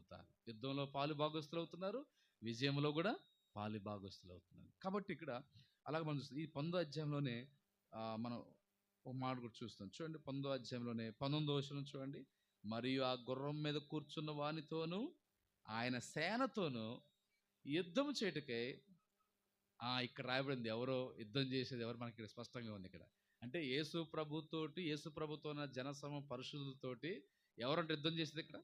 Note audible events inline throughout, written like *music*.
అవుతారు. యుద్ధంలో పాలు భాగస్తులు అవుతున్నారు విజయంలో కూడా పాలు భాగస్తులు అవుతున్నారు కాబట్టి ఇక్కడ అలాగే మనం చూస్తాం ఈ పందో అధ్యాయంలోనే మనం ఒక మాట కూడా చూస్తాం. చూడండి పందో అధ్యాయంలోనే పంతొమ్మిదో వచనం చూడండి. మరియు ఆ గుర్రం మీద కూర్చున్న వానితోనూ ఆయన సేనతోనూ యుద్ధం చేయటకై ఆ ఇక్కడ రాయబడింది. ఎవరో యుద్ధం చేసేది ఎవరు? మనకి ఇక్కడ స్పష్టంగా ఉంది ఇక్కడ. అంటే యేసు ప్రభుతోటి యేసు ప్రభుతో ఉన్న జనసమ పరిశుద్ధులతోటి ఎవరంటే యుద్ధం చేసేది ఇక్కడ?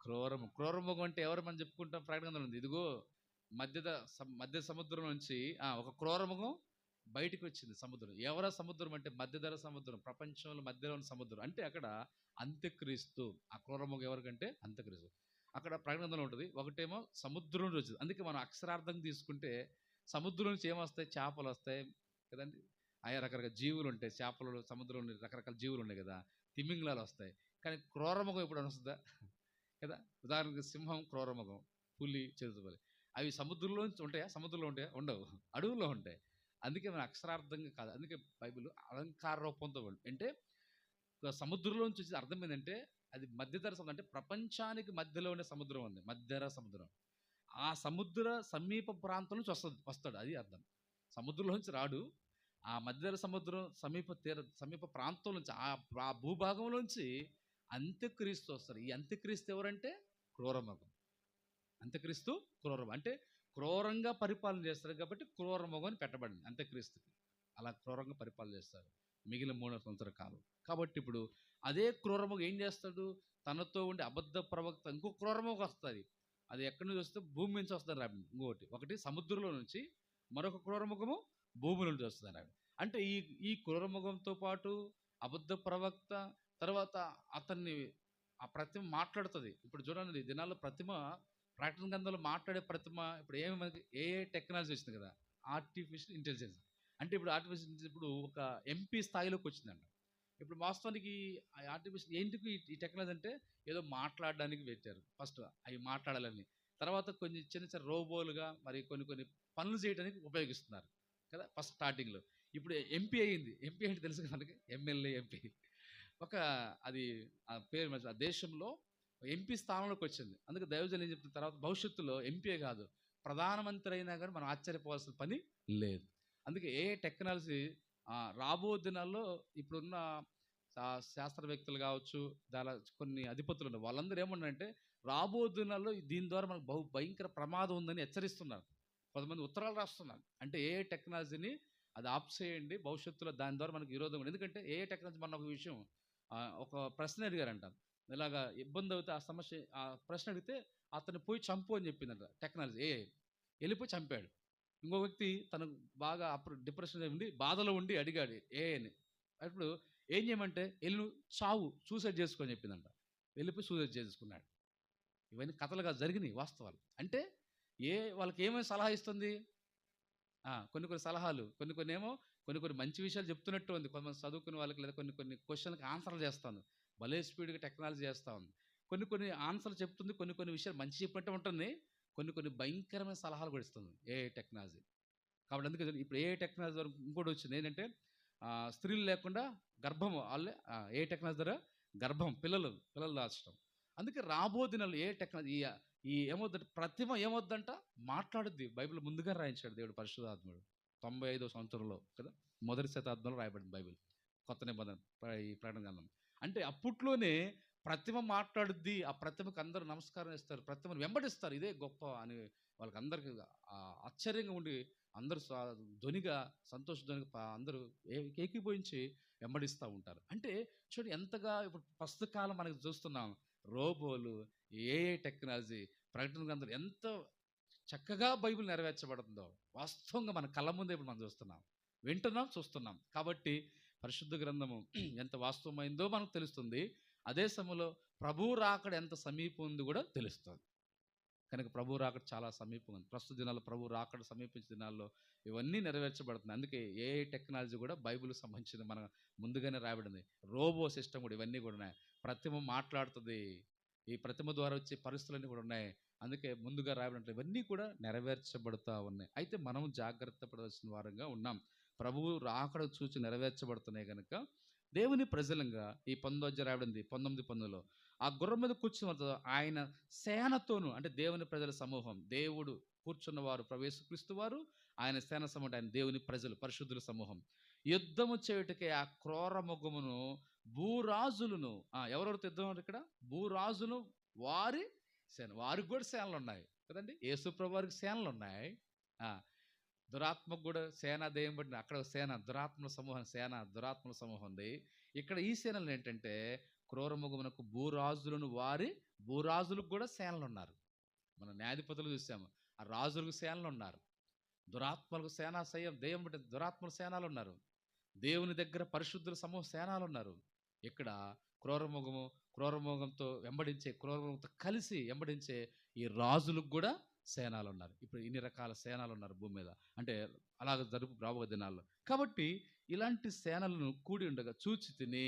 క్రూరము. క్రూరముఖం అంటే ఎవరు మనం చెప్పుకుంటాం? ప్రకటన ఉంది. ఇదిగో మధ్య మధ్య సముద్రం నుంచి ఒక క్రూరముఖం బయటికి వచ్చింది సముద్రం. ఎవర సముద్రం అంటే మధ్యధర సముద్రం ప్రపంచంలో మధ్యలో ఉన్న సముద్రం. అంటే అక్కడ అంత్యక్రీస్తు. ఆ క్రూరముఖం ఎవరికంటే? అంత్యక్రీస్తు. అక్కడ ప్రకటనలో ఉంటుంది ఒకటేమో సముద్రం నుంచి వచ్చింది. అందుకే మనం అక్షరార్థం తీసుకుంటే సముద్రం నుంచి ఏమొస్తాయి? చేపలు వస్తాయి. కదండి? ఆయా రకరకాల జీవులు ఉంటాయి. చేపలు సముద్రంలో రకరకాల జీవులు ఉన్నాయి కదా. తిమింగలాలు వస్తాయి. కానీ క్రూరముఖం ఎప్పుడు వస్తుందా? కదా? ఉదాహరణకు సింహం క్రూరముఖం పులి చిరుతపులి అవి సముద్రంలో ఉంటాయా? సముద్రంలో ఉంటాయా? ఉండవు. అడవుల్లో ఉంటాయి. అందుకే మన అక్షరార్థంగా కాదు. అందుకే బైబిల్ అలంకార రూపంతో అంటే సముద్రంలోంచి వచ్చి అర్థం ఏంటంటే అది మధ్యధర సముద్రం. అంటే ప్రపంచానికి మధ్యలో ఉండే సముద్రం ఉంది. మధ్యధర సముద్రం. ఆ సముద్ర సమీప ప్రాంతం నుంచి వస్తుంది వస్తాడు. అది అర్థం. సముద్రంలోంచి రాడు. ఆ మధ్యధర సముద్రం సమీప తీర సమీప ప్రాంతం నుంచి ఆ భూభాగంలోంచి అంత్యక్రీస్తు వస్తారు. ఈ అంత్యక్రీస్తు ఎవరంటే? క్రూరమగం. అంత్యక్రీస్తు క్రూరం అంటే క్రూరంగా పరిపాలన చేస్తారు కాబట్టి క్రూరమగం అని పెట్టబడింది అంత్యక్రీస్తుకి. అలా క్రూరంగా పరిపాలన చేస్తారు. మిగిలిన మూడు సంవత్సర కాలం. కాబట్టి ఇప్పుడు అదే క్రూరమగం ఏం చేస్తాడు? తనతో ఉండే అబద్ధ ప్రవక్త ఇంకో క్రూరమగం వస్తుంది. అది ఎక్కడి నుంచి వస్తే? భూమి నుంచి వస్తుంది రాబడి ఇంకోటి. ఒకటి సముద్రంలో నుంచి మరొక క్రూరముఖము భూమి నుంచి వస్తుంది రాబడి అంటే ఈ ఈ క్రూరముఖంతో పాటు అబద్ధ ప్రవక్త తర్వాత అతన్ని ఆ ప్రతిమ మాట్లాడుతుంది. ఇప్పుడు చూడండి ఈ దినాల్లో ప్రతిమ ప్రకటన గ్రంథంలో మాట్లాడే ప్రతిమ ఇప్పుడు ఏమి మనకి ఏ టెక్నాలజీ వచ్చింది కదా ఆర్టిఫిషియల్ ఇంటెలిజెన్స్ అంటే ఇప్పుడు ఆర్టిఫిషియల్ ఇంటెలిజెన్స్ ఇప్పుడు ఒక ఎంపీ స్థాయిలోకి వచ్చిందంట. ఇప్పుడు వాస్తవానికి ఆ ఆర్టిఫిషియల్ ఏంటికి ఈ- టెక్నాలజీ అంటే ఏదో మాట్లాడడానికి పెట్టారు. ఫస్ట్ అవి మాట్లాడాలని. తర్వాత కొన్ని చిన్న చిన్న రోబోలుగా మరి కొన్ని కొన్ని పనులు చేయడానికి ఉపయోగిస్తున్నారు కదా ఫస్ట్ స్టార్టింగ్లో ఇప్పుడు ఎంపీ అయ్యింది. ఎంపీ అంటే తెలుసు మనకి? ఎమ్మెల్యే ఎంపీ ఒక అది ఆ పేరు ఆ దేశంలో ఎంపీ స్థానంలోకి వచ్చింది అందుకే దైవజన్ ఏం చెప్తున్న తర్వాత భవిష్యత్తులో ఎంపీ కాదు ప్రధానమంత్రి అయినా కానీ మనం ఆశ్చర్యపోవాల్సిన పని లేదు. అందుకే ఏ టెక్నాలజీ రాబో దినాల్లో ఇప్పుడున్న శాస్త్రవేత్తలు కావచ్చు దాని కొన్ని అధిపతులు ఉన్నారు వాళ్ళందరూ ఏమన్నారంటే రాబో దినాల్లో దీని ద్వారా మనకు బహు భయంకర ప్రమాదం ఉందని హెచ్చరిస్తున్నారు. కొంతమంది ఉత్తరాలు రాస్తున్నారు. అంటే ఏ టెక్నాలజీని అది ఆఫ్ చేయండి భవిష్యత్తులో దాని ద్వారా మనకు విరోధం ఎందుకంటే ఏ టెక్నాలజీ మన ఒక విషయం ఒక ప్రశ్న అడిగారంట ఇలాగా ఇబ్బంది అవుతే ఆ సమస్య ఆ ప్రశ్న అడిగితే అతను పోయి చంపు అని చెప్పిందంట టెక్నాలజీ ఏ వెళ్ళిపోయి చంపాడు. ఇంకో వ్యక్తి తనకు బాగా అప్పుడు డిప్రెషన్ ఉండి బాధలో ఉండి అడిగాడు ఏ అని. అప్పుడు ఏం చేయమంటే వెళ్ళి చావు సూసైడ్ చేసుకొని చెప్పిందంట. వెళ్ళిపోయి సూసైడ్ చేసుకున్నాడు. ఇవన్నీ కథలుగా జరిగినాయి వాస్తవాలు. అంటే ఏ వాళ్ళకి ఏమేమి సలహా ఇస్తుంది? కొన్ని కొన్ని సలహాలు కొన్ని కొన్ని ఏమో కొన్ని కొన్ని మంచి విషయాలు చెప్తున్నట్టు ఉంది. కొంతమంది చదువుకునే వాళ్ళకి లేదా కొన్ని కొన్ని క్వశ్చన్కి ఆన్సర్లు చేస్తాను భలే స్పీడ్గా టెక్నాలజీ చేస్తా ఉంది. కొన్ని కొన్ని ఆన్సర్లు చెప్తుంది కొన్ని కొన్ని విషయాలు మంచి చెప్పినట్టు ఉంటుంది. కొన్ని కొన్ని భయంకరమైన సలహాలు కూడా ఇస్తుంది ఏ టెక్నాలజీ. కాబట్టి అందుకే ఇప్పుడు ఏ టెక్నాలజీ ద్వారా ఇంకోటి వచ్చింది ఏంటంటే స్త్రీలు లేకుండా గర్భం వాళ్ళే ఏ టెక్నాలజీ ద్వారా గర్భం పిల్లలు పిల్లలు దాచడం. అందుకే రాబో దినాలు ఏ టెక్నాలజీ ఈ- ఏమొద్దంట? ప్రతిమ ఏమవుద్దంట మాట్లాడుద్ది. బైబిల్ ముందుగా రాయించాడు దేవుడు పరిశుధాత్ముడు తొంభై ఐదో సంవత్సరంలో కదా? మొదటి శతాబ్దంలో రాయబడింది బైబిల్. కొత్త నిబంధన ఈ ప్రకటన గ్రంథం. అంటే అప్పట్లోనే ప్రతిమ మాట్లాడుద్ది ఆ ప్రతిమకు అందరూ నమస్కారం ఇస్తారు ప్రతిమను వెంబడిస్తారు. ఇదే గొప్ప అని వాళ్ళకి అందరికి ఆశ్చర్యంగా ఉండి అందరూ ధ్వనిగా సంతోష ధ్వనిగా అందరూ ఏ- ఏకీభవించి వెంబడిస్తూ ఉంటారు. అంటే చూడండి ఎంతగా ఇప్పుడు ప్రస్తుత కాలం మనకి చూస్తున్నాం. రోబోలు ఏఏ టెక్నాలజీ ప్రకటన గ్రంథాలు ఎంత చక్కగా బైబిల్ నెరవేర్చబడుతుందో వాస్తవంగా మన కళ్ళ ముందే ఇప్పుడు మనం చూస్తున్నాం. వింటున్నాం చూస్తున్నాం. కాబట్టి పరిశుద్ధ గ్రంథము *clears throat* ఎంత వాస్తవమైందో మనకు తెలుస్తుంది. అదే సమయంలో ప్రభు రాకడ ఎంత సమీపం ఉంది కూడా తెలుస్తుంది. కనుక ప్రభు రాకడ చాలా సమీపం ఉంది. ప్రస్తుత దినాల్లో ప్రభు రాకడ సమీపించిన దినాల్లో ఇవన్నీ నెరవేర్చబడుతుంది అందుకే ఏ టెక్నాలజీ కూడా బైబిల్ సంబంధించింది మన ముందుగానే రాయబడింది. రోబో సిస్టమ్ కూడా ఇవన్నీ కూడా ఉన్నాయి. ప్రతిమ మాట్లాడుతుంది. ఈ ప్రతిమ ద్వారా వచ్చే పరిస్థితులన్నీ కూడా ఉన్నాయి. అందుకే ముందుగా రాయబడినట్లు ఇవన్నీ కూడా నెరవేర్చబడుతూ ఉన్నాయి. అయితే మనం జాగ్రత్త పడవలసిన వారంగా ఉన్నాం. ప్రభువు రాకడ చూచి నెరవేర్చబడుతున్నాయి కనుక దేవుని ప్రజలంగా ఈ పంతొమ్మిది రాయబడింది. పంతొమ్మిది పంతొమ్మిదిలో ఆ గుర్రం మీద కూర్చున్న ఆయన సేనతోను అంటే దేవుని ప్రజల సమూహం దేవుడు కూర్చున్నవారు ప్రవేశక్రీస్తు వారు ఆయన సేన సమూహం ఆయన దేవుని ప్రజలు పరిశుద్ధుల సమూహం. యుద్ధము చేయుటకే ఆ క్రోర మొగమును భూరాజులను ఎవరెవరితో యుద్ధం ఇక్కడ? భూరాజులు వారి సేన వారికి కూడా సేనలు ఉన్నాయి కదండి యేసుప్రభు వారికి సేనలు ఉన్నాయి దురాత్మకు కూడా సేన దెయ్యం పట్టిన అక్కడ సేన దురాత్మల సమూహం సేన దురాత్మల సమూహం ఉంది. ఇక్కడ ఈ సేనలు ఏంటంటే క్రూరముగమునకు భూరాజులను వారి భూరాజులకు కూడా సేనలు ఉన్నారు మన న్యాయాధిపతులు చూసాము. ఆ రాజులకు సేనలు ఉన్నారు దురాత్మలకు సేనా సయం దెయ్యం పట్టిన దురాత్మల సేనాలు ఉన్నారు దేవుని దగ్గర పరిశుద్ధుల సమూహ సేనాలు ఉన్నారు ఇక్కడ క్రూరముఖము క్రూరముఖంతో వెంబడించే క్రూరముఖంతో కలిసి వెంబడించే ఈ రాజులకు కూడా సేనాలు ఉన్నారు ఇప్పుడు ఇన్ని రకాల సేనాలు ఉన్నారు భూమి మీద. అంటే అలాగ జరుపు రాబోయే దినాల్లో. కాబట్టి ఇలాంటి సేనలను కూడి ఉండగా చూచి తిని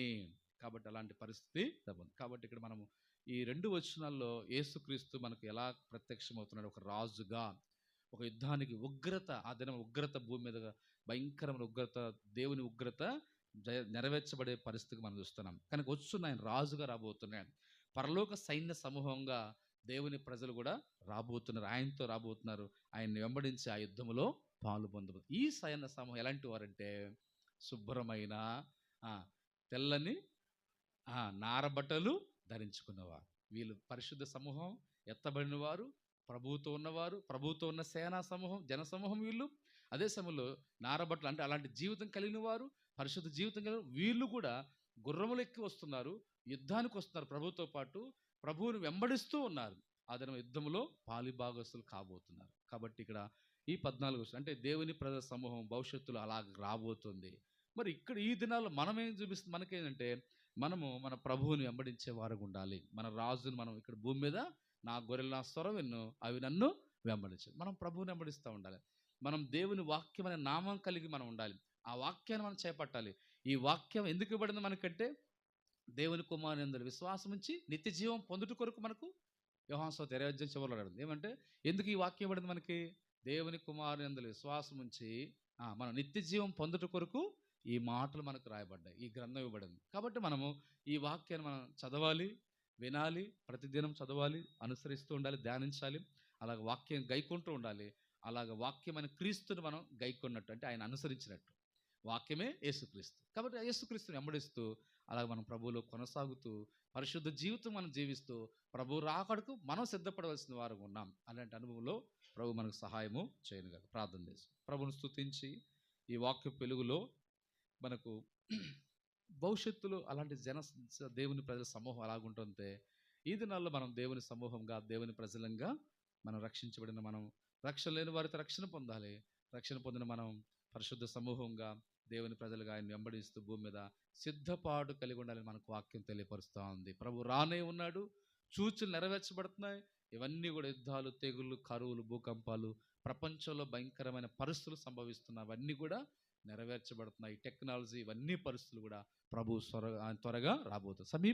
కాబట్టి అలాంటి పరిస్థితి రాబోతుంది కాబట్టి ఇక్కడ మనము ఈ రెండు వచనాల్లో యేసుక్రీస్తు మనకు ఎలా ప్రత్యక్షమవుతున్నాడు? ఒక రాజుగా ఒక యుద్ధానికి ఉగ్రత ఆ దినం ఉగ్రత భూమి మీద భయంకరమైన ఉగ్రత దేవుని ఉగ్రత జయ నెరవేర్చబడే పరిస్థితికి మనం చూస్తున్నాం. కానీ వస్తున్న ఆయన రాజుగా రాబోతున్నాడు పరలోక సైన్య సమూహంగా దేవుని ప్రజలు కూడా రాబోతున్నారు. ఆయనతో రాబోతున్నారు. ఆయన్ని వెంబడించి ఆ యుద్ధంలో పాలు పొందు ఈ సైన్య సమూహం ఎలాంటి వారంటే శుభ్రమైన తెల్లని నారబట్టలు ధరించుకున్నవారు. వీళ్ళు పరిశుద్ధ సమూహం ఎత్తబడిన వారు ప్రభువుతో ఉన్నవారు ప్రభువుతో ఉన్న సేనా సమూహం జన సమూహం వీళ్ళు. అదే సమయంలో నారబట్టలు అంటే అలాంటి జీవితం కలిగిన వారు పరిశుద్ధ జీవితం కలిగిన వీళ్ళు కూడా గుర్రములెక్కి వస్తున్నారు యుద్ధానికి వస్తున్నారు ప్రభుతో పాటు ప్రభువుని వెంబడిస్తూ ఉన్నారు. ఆ దినం యుద్ధంలో పాలిభాగస్తులు కాబోతున్నారు. కాబట్టి ఇక్కడ ఈ పద్నాలుగు అంటే దేవుని ప్రజల సమూహం భవిష్యత్తులో అలా రాబోతుంది. మరి ఇక్కడ ఈ దినాల్లో మనమేం చూపిస్తుంది? మనకేంటంటే మనము మన ప్రభువుని వెంబడించే వారుగా ఉండాలి. మన రాజుని మనం ఇక్కడ భూమి మీద నా గొర్రెలు నా స్వరం విన్ను అవి నన్ను వెంబడించాలి. మనం ప్రభువుని వెంబడిస్తూ ఉండాలి. మనం దేవుని వాక్యం అనే నామం కలిగి మనం ఉండాలి. ఆ వాక్యాన్ని మనం చేపట్టాలి. ఈ వాక్యం ఎందుకు ఇవ్వబడింది మనకంటే దేవుని కుమారుని విశ్వాసం ఉంచి నిత్య జీవం పొందుట కొరకు మనకు యోహాన్సో తెరవజ్యం చివరిలో ఏమంటే ఎందుకు ఈ వాక్యం ఇవ్వబడింది మనకి? దేవుని కుమారుని విశ్వాసం ఉంచి మనం నిత్య జీవం పొందుట కొరకు ఈ మాటలు మనకు రాయబడ్డాయి ఈ గ్రంథం ఇవ్వబడింది. కాబట్టి మనము ఈ వాక్యాన్ని మనం చదవాలి వినాలి ప్రతిదినం చదవాలి అనుసరిస్తూ ఉండాలి ధ్యానించాలి అలాగ వాక్యం గైకుంటూ ఉండాలి అలాగ వాక్యమైన క్రీస్తుని మనం గైకొన్నట్టు అంటే ఆయన అనుసరించినట్టు. వాక్యమే యేసుక్రీస్తు. కాబట్టి ఆ యేసుక్రీస్తుని వెంబడిస్తూ అలాగ మనం ప్రభువులో కొనసాగుతూ పరిశుద్ధ జీవితం మనం జీవిస్తూ ప్రభు రాకడకు మనం సిద్ధపడవలసిన వారు ఉన్నాం అలాంటి అనుభవంలో ప్రభు మనకు సహాయము చేయను కదా ప్రార్థన చేసి ప్రభుని స్తుతించి ఈ వాక్య వెలుగులో మనకు భవిష్యత్తులో అలాంటి జన దేవుని ప్రజల సమూహం అలాగుంటుంటే ఈ దినాల్లో మనం దేవుని సమూహంగా దేవుని ప్రజలంగా మనం రక్షించబడిన మనం రక్షణ లేని వారితో రక్షణ పొందాలి. రక్షణ పొందిన మనం పరిశుద్ధ సమూహంగా దేవుని ప్రజలుగా ఆయన వెంబడిస్తూ భూమి మీద సిద్ధపాటు కలిగి ఉండాలని మనకు వాక్యం తెలియపరుస్తూ ఉంది. ప్రభు రానే ఉన్నాడు. చూచులు నెరవేర్చబడుతున్నాయి. ఇవన్నీ కూడా యుద్ధాలు తెగుళ్ళు కరువులు భూకంపాలు ప్రపంచంలో భయంకరమైన పరిస్థితులు సంభవిస్తున్నాయి. అవన్నీ కూడా నెరవేర్చబడుతున్నాయి. టెక్నాలజీ ఇవన్నీ పరిస్థితులు కూడా ప్రభు త్వరగా త్వరగా రాబోతుంది సమీప